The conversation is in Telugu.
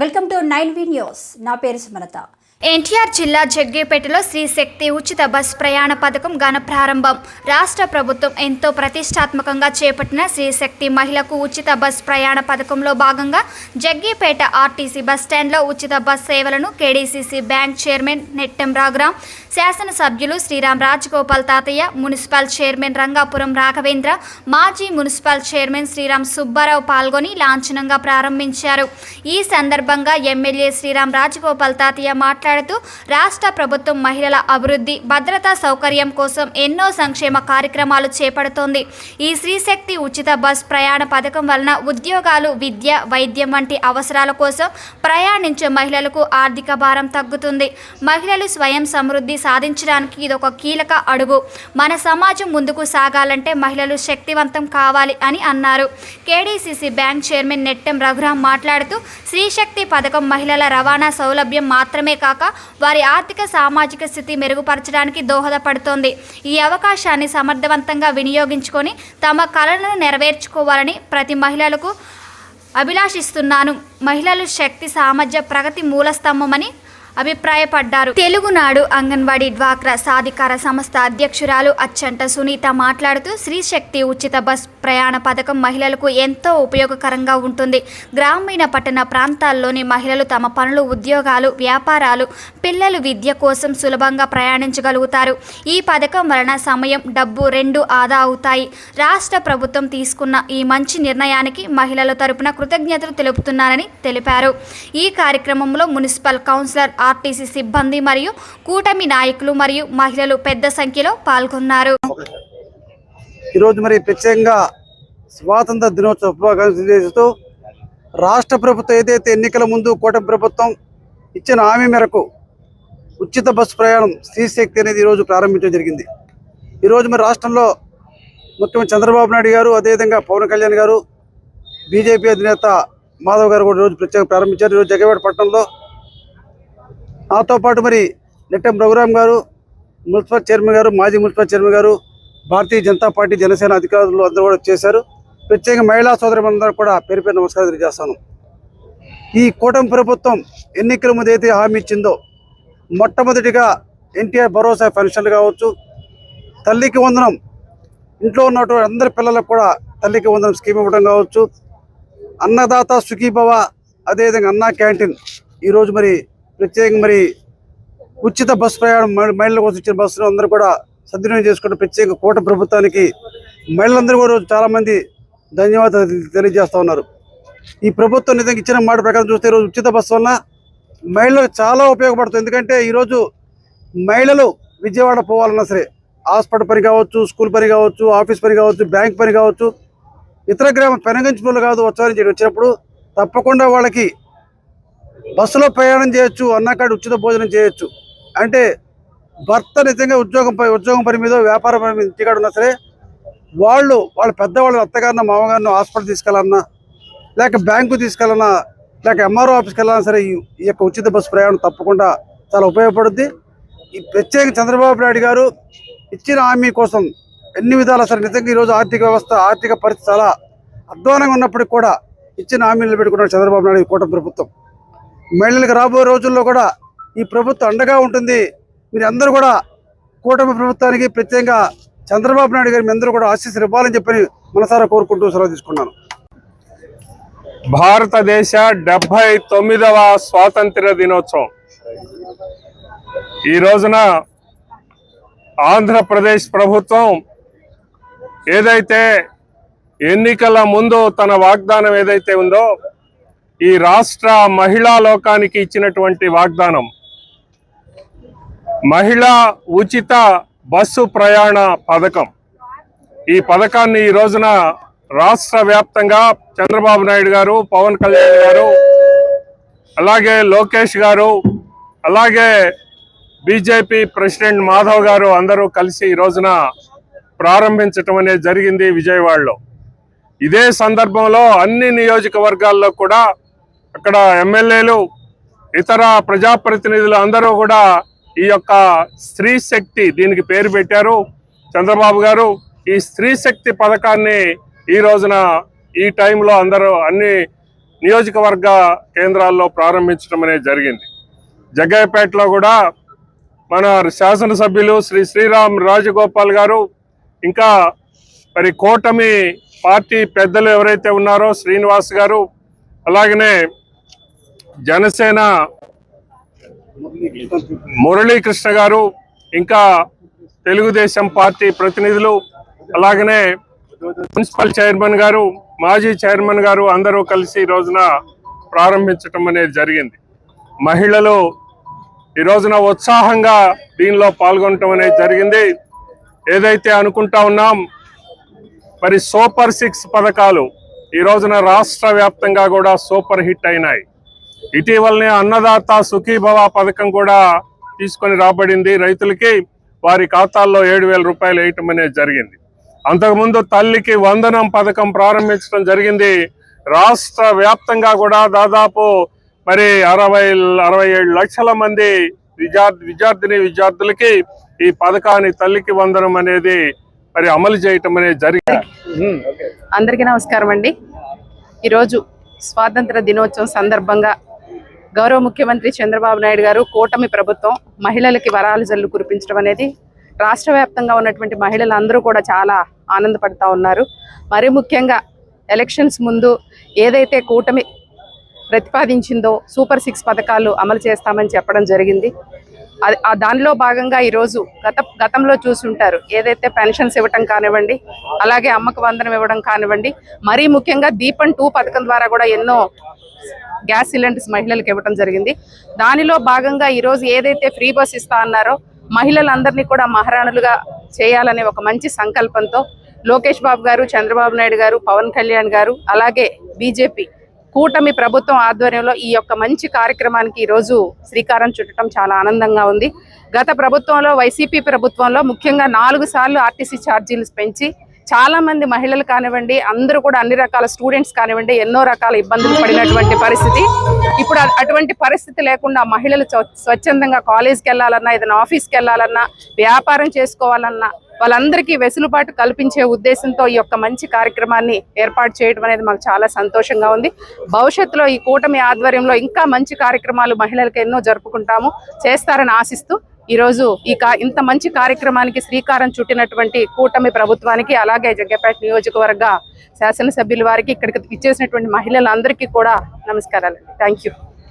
Welcome to nine V news. నా పేరు సుమలత. ఎన్టీఆర్ జిల్లా జగ్గేపేటలో శ్రీ శక్తి ఉచిత బస్ ప్రయాణ పథకం ఘన ప్రారంభం. రాష్ట్ర ప్రభుత్వం ఎంతో ప్రతిష్టాత్మకంగా చేపట్టిన శ్రీ శక్తి మహిళకు ఉచిత బస్ ప్రయాణ పథకంలో భాగంగా జగ్గేపేట ఆర్టీసీ బస్ స్టాండ్లో ఉచిత బస్ సేవలను KDCC bank chairman Nettem Raghuram శాసనసభ్యులు శ్రీరామ్ రాజగోపాల్ తాతయ్య మున్సిపల్ చైర్మన్ రంగాపురం రాఘవేంద్ర మాజీ మున్సిపల్ చైర్మన్ శ్రీరామ్ సుబ్బారావు పాల్గొని లాంఛనంగా ప్రారంభించారు. ఈ సందర్భంగా ఎమ్మెల్యే శ్రీరామ్ రాజగోపాల్ తాతయ్య మాట్లాడుతూ రాష్ట్ర ప్రభుత్వం మహిళల అభివృద్ధి భద్రతా సౌకర్యం కోసం ఎన్నో సంక్షేమ కార్యక్రమాలు చేపడుతోంది. ఈ శ్రీశక్తి ఉచిత బస్ ప్రయాణ పథకం వలన ఉద్యోగాలు విద్య వైద్యం వంటి అవసరాల కోసం ప్రయాణించే మహిళలకు ఆర్థిక భారం తగ్గుతుంది. మహిళలు స్వయం సమృద్ధి సాధించడానికి ఇది ఒక కీలక అడుగు. మన సమాజం ముందుకు సాగాలంటే మహిళలు శక్తివంతం కావాలి అని అన్నారు. KDCC bank chairman Nettem Raghuram మాట్లాడుతూ శ్రీశక్తి పథకం మహిళల రవాణా సౌలభ్యం మాత్రమే కాక వారి ఆర్థిక సామాజిక స్థితి మెరుగుపరచడానికి దోహదపడుతోంది. ఈ అవకాశాన్ని సమర్థవంతంగా వినియోగించుకొని తమ కళలను నెరవేర్చుకోవాలని ప్రతి మహిళలకు అభిలాషిస్తున్నాను. మహిళలు శక్తి సామర్థ్య ప్రగతి మూలస్తంభమని అభిప్రాయపడ్డారు. తెలుగునాడు అంగన్వాడీ డ్వాక్రా సాధికార సంస్థ అధ్యక్షురాలు అచ్చంట సునీత మాట్లాడుతూ శ్రీశక్తి ఉచిత బస్ ప్రయాణ పథకం మహిళలకు ఎంతో ఉపయోగకరంగా ఉంటుంది. గ్రామీణ పట్టణ ప్రాంతాల్లోని మహిళలు తమ పనులు ఉద్యోగాలు వ్యాపారాలు పిల్లలు విద్య కోసం సులభంగా ప్రయాణించగలుగుతారు. ఈ పథకం వలన సమయం డబ్బు రెండు ఆదా అవుతాయి. రాష్ట్ర ప్రభుత్వం తీసుకున్న ఈ మంచి నిర్ణయానికి మహిళల తరపున కృతజ్ఞతలు తెలుపుతున్నారని తెలిపారు. ఈ కార్యక్రమంలో మున్సిపల్ కౌన్సిలర్ ఆర్టీసీ సిబ్బంది మరియు కూటమి నాయకులు మరియు మహిళలు పెద్ద సంఖ్యలో పాల్గొన్నారు. ఈరోజు మరి ప్రత్యేకంగా స్వాతంత్ర దినోత్సవ శుభాకాంక్షలు తెలియజేస్తూ రాష్ట్ర ప్రభుత్వం ఏదైతే ఎన్నికల ముందు కూటమి ప్రభుత్వం ఇచ్చిన హామీ మేరకు ఉచిత బస్సు ప్రయాణం స్త్రీశక్తి అనేది ఈరోజు ప్రారంభించడం జరిగింది. ఈరోజు మరి రాష్ట్రంలో ముఖ్యమంత్రి చంద్రబాబు నాయుడు గారు అదేవిధంగా పవన్ కళ్యాణ్ గారు బీజేపీ అధినేత మాధవ్ గారు కూడా ఈరోజు ప్రత్యేకంగా ప్రారంభించారు. ఈరోజు జగవాడ పట్టణంలో నాతో పాటు మరి నెట్టెం రఘురామ్ గారు మున్సిపల్ చైర్మన్ గారు మాజీ మున్సిపల్ చైర్మన్ గారు భారతీయ జనతా పార్టీ జనసేన అధికారులు అందరూ కూడా చేశారు ప్రత్యేక మహిళా సోదరులందరూ కూడా పేరు పేరు నమస్కారం తెలియజేస్తాను. ఈ కూటమి ప్రభుత్వం ఎన్నికల ముందు అయితే హామీ ఇచ్చిందో మొట్టమొదటిగా ఎన్టీఆర్ భరోసా పెన్షన్లు కావచ్చు తల్లికి వందనం ఇంట్లో ఉన్నటువంటి అందరి పిల్లలకు కూడా తల్లికి వందనం స్కీమ్ ఇవ్వడం కావచ్చు అన్నదాత సుఖీభవ అదేవిధంగా అన్నా క్యాంటీన్ ఈరోజు మరి ప్రత్యేకంగా మరి ఉచిత బస్సు ప్రయాణం మహి- మహిళల కోసం ఇచ్చిన బస్సులు అందరూ కూడా సద్వినియోగం చేసుకుంటూ ప్రత్యేక కూట ప్రభుత్వానికి మహిళలందరూ కూడా చాలామంది ధన్యవాదాలు తెలియజేస్తూ ఉన్నారు. ఈ ప్రభుత్వం నిజంగా ఇచ్చిన మాట ప్రకారం చూస్తే ఈరోజు ఉచిత బస్సు వలన మహిళలకు చాలా ఉపయోగపడుతుంది. ఎందుకంటే ఈరోజు మహిళలు విజయవాడ పోవాలన్నా సరే హాస్పిటల్ పని కావచ్చు స్కూల్ పని కావచ్చు ఆఫీస్ పని కావచ్చు బ్యాంక్ పని కావచ్చు ఇతర గ్రామ పెనగంచులు కాదు వచ్చారని చెప్పి వచ్చినప్పుడు తప్పకుండా వాళ్ళకి బస్సులో ప్రయాణం చేయొచ్చు అన్నకాడ ఉచిత భోజనం చేయొచ్చు. అంటే భర్త నిజంగా ఉద్యోగం పై ఉద్యోగం పని మీద వ్యాపారం పని మీద ఇంటికాడ ఉన్నా సరే వాళ్ళు వాళ్ళ పెద్దవాళ్ళు అత్తగారిన మామగారిని హాస్పిటల్ తీసుకెళ్ళాలన్నా లేక బ్యాంకు తీసుకెళ్ళాలన్నా లేక ఎంఆర్ఓ ఆఫీస్కి వెళ్ళాలన్నా సరే ఈ యొక్క ఉచిత బస్సు ప్రయాణం తప్పకుండా చాలా ఉపయోగపడుద్ది. ఈ ప్రత్యేక చంద్రబాబు నాయుడు గారు ఇచ్చిన హామీ కోసం ఎన్ని విధాలు సరే నిజంగా ఈరోజు ఆర్థిక వ్యవస్థ ఆర్థిక పరిస్థితి చాలా అధ్వానంగా ఉన్నప్పటికీ కూడా ఇచ్చిన హామీలు పెట్టుకున్నాడు చంద్రబాబు నాయుడు ఈ కూటమి ప్రభుత్వం. మహిళలకు రాబోయే రోజుల్లో కూడా ఈ ప్రభుత్వం అండగా ఉంటుంది. మీరు అందరూ కూడా కూటమి ప్రభుత్వానికి ప్రత్యేకంగా చంద్రబాబు నాయుడు గారి మీ అందరూ కూడా ఆశీస్సులు ఇవ్వాలని చెప్పని మనసారా కోరుకుంటూ సెలవు తీసుకున్నాను. భారతదేశ డెబ్బై తొమ్మిదవ స్వాతంత్ర దినోత్సవం. ఈ రోజున ఆంధ్రప్రదేశ్ ప్రభుత్వం ఏదైతే ఎన్నికల ముందు తన వాగ్దానం ఏదైతే ఉందో ఈ రాష్ట్ర మహిళా లోకానికి ఇచ్చినటువంటి వాగ్దానం. మహిళా ఉచిత బస్సు ప్రయాణ పథకం. ఈ పథకాన్ని ఈ రోజున రాష్ట్ర వ్యాప్తంగా చంద్రబాబు నాయుడు గారు పవన్ కళ్యాణ్ గారు అలాగే లోకేష్ గారు అలాగే బీజేపీ ప్రెసిడెంట్ మాధవ్ గారు అందరూ కలిసి ఈ రోజున ప్రారంభించటం అనేది జరిగింది విజయవాడలో. ఇదే సందర్భంలో అన్ని నియోజకవర్గాల్లో కూడా అక్కడ ఎమ్మెల్యేలు ఇతర ప్రజాప్రతినిధులు అందరూ కూడా ఈ యొక్క స్త్రీ శక్తి దీనికి పేరు పెట్టారు చంద్రబాబు గారు. ఈ స్త్రీ శక్తి పథకాన్ని ఈ రోజున ఈ టైంలో అందరూ అన్ని నియోజకవర్గ కేంద్రాల్లో ప్రారంభించడం అనేది జరిగింది. జగ్గయ్యపేటలో కూడా మన శాసనసభ్యులు శ్రీ శ్రీరామ్ రాజగోపాల్ గారు ఇంకా మరి కూటమి పార్టీ పెద్దలు ఎవరైతే ఉన్నారో శ్రీనివాస్ గారు అలాగనే జనసేన మురళీకృష్ణ గారు ఇంకా తెలుగుదేశం పార్టీ ప్రతినిధులు అలాగనే మున్సిపల్ చైర్మన్ గారు మాజీ చైర్మన్ గారు అందరూ కలిసి ఈ రోజున ప్రారంభించటం అనేది జరిగింది. మహిళలు ఈ రోజున ఉత్సాహంగా దీనిలో పాల్గొనటం అనేది జరిగింది. ఏదైతే అనుకుంటా ఉన్నాం మరి సూపర్ సిక్స్ పథకాలు ఈ రోజున రాష్ట్ర వ్యాప్తంగా కూడా సూపర్ హిట్ అయినాయి. ఇటీవలనే అన్నదాత సుఖీభవ పథకం కూడా తీసుకొని రాబడింది. రైతులకి వారి ఖాతాల్లో ఏడు వేల రూపాయలు వేయటం అనేది జరిగింది. అంతకుముందు తల్లికి వందనం పథకం ప్రారంభించడం జరిగింది. రాష్ట్ర వ్యాప్తంగా కూడా దాదాపు మరి అరవై అరవై ఏడు లక్షల మంది విద్యార్థి విద్యార్థిని విద్యార్థులకి ఈ పథకాన్ని తల్లికి వందనం అనేది మరి అమలు చేయటం అనేది జరిగింది. అందరికీ నమస్కారం అండి. ఈరోజు స్వాతంత్ర దినోత్సవం సందర్భంగా గౌరవ ముఖ్యమంత్రి చంద్రబాబు నాయుడు గారు కూటమి ప్రభుత్వం మహిళలకి వరాలు జల్లు కురిపించడం అనేది రాష్ట్ర వ్యాప్తంగా ఉన్నటువంటి మహిళలందరూ కూడా చాలా ఆనందపడతా ఉన్నారు. మరి ముఖ్యంగా ఎలక్షన్స్ ముందు ఏదైతే కూటమి ప్రతిపాదించిందో సూపర్ సిక్స్ పథకాలు అమలు చేస్తామని చెప్పడం జరిగింది. అది ఆ దానిలో భాగంగా ఈరోజు గత గతంలో చూసుంటారు. ఏదైతే పెన్షన్స్ ఇవ్వటం కానివ్వండి అలాగే అమ్మకు వందనం ఇవ్వడం కానివ్వండి మరీ ముఖ్యంగా దీపం టూ పథకం ద్వారా కూడా ఎన్నో గ్యాస్ సిలిండర్స్ మహిళలకు ఇవ్వడం జరిగింది. దానిలో భాగంగా ఈరోజు ఏదైతే ఫ్రీ బస్ ఇస్తా అన్నారో మహిళలందరినీ కూడా మహారాణులుగా చేయాలనే ఒక మంచి సంకల్పంతో లోకేష్ బాబు గారు చంద్రబాబు నాయుడు గారు పవన్ కళ్యాణ్ గారు అలాగే బీజేపీ కూటమి ప్రభుత్వం ఆధ్వర్యంలో ఈ యొక్క మంచి కార్యక్రమానికి ఈరోజు శ్రీకారం చుట్టడం చాలా ఆనందంగా ఉంది. గత ప్రభుత్వంలో వైసీపీ ప్రభుత్వంలో ముఖ్యంగా నాలుగు సార్లు ఆర్టీసీ ఛార్జీలు పెంచి చాలా మంది మహిళలు కానివ్వండి అందరూ కూడా అన్ని రకాల స్టూడెంట్స్ కానివ్వండి ఎన్నో రకాల ఇబ్బందులు పడినటువంటి పరిస్థితి. ఇప్పుడు అటువంటి పరిస్థితి లేకుండా మహిళలు స్వచ్ఛందంగా కాలేజ్కి వెళ్ళాలన్నా ఏదైనా ఆఫీస్కి వెళ్ళాలన్నా వ్యాపారం చేసుకోవాలన్నా వాళ్ళందరికీ వెసులుబాటు కల్పించే ఉద్దేశంతో ఈ యొక్క మంచి కార్యక్రమాన్ని ఏర్పాటు చేయడం అనేది మాకు చాలా సంతోషంగా ఉంది. భవిష్యత్తులో ఈ కూటమి ఆధ్వర్యంలో ఇంకా మంచి కార్యక్రమాలు మహిళలకు ఎన్నో జరుపుకుంటాము చేస్తారని ఆశిస్తూ ఈరోజు ఈ కా ఇంత మంచి కార్యక్రమానికి శ్రీకారం చుట్టినటువంటి కూటమి ప్రభుత్వానికి అలాగే జగ్గపేట నియోజకవర్గ శాసనసభ్యుల వారికి ఇక్కడికి ఇచ్చేసినటువంటి మహిళలందరికీ కూడా నమస్కారాలు థ్యాంక్ యూ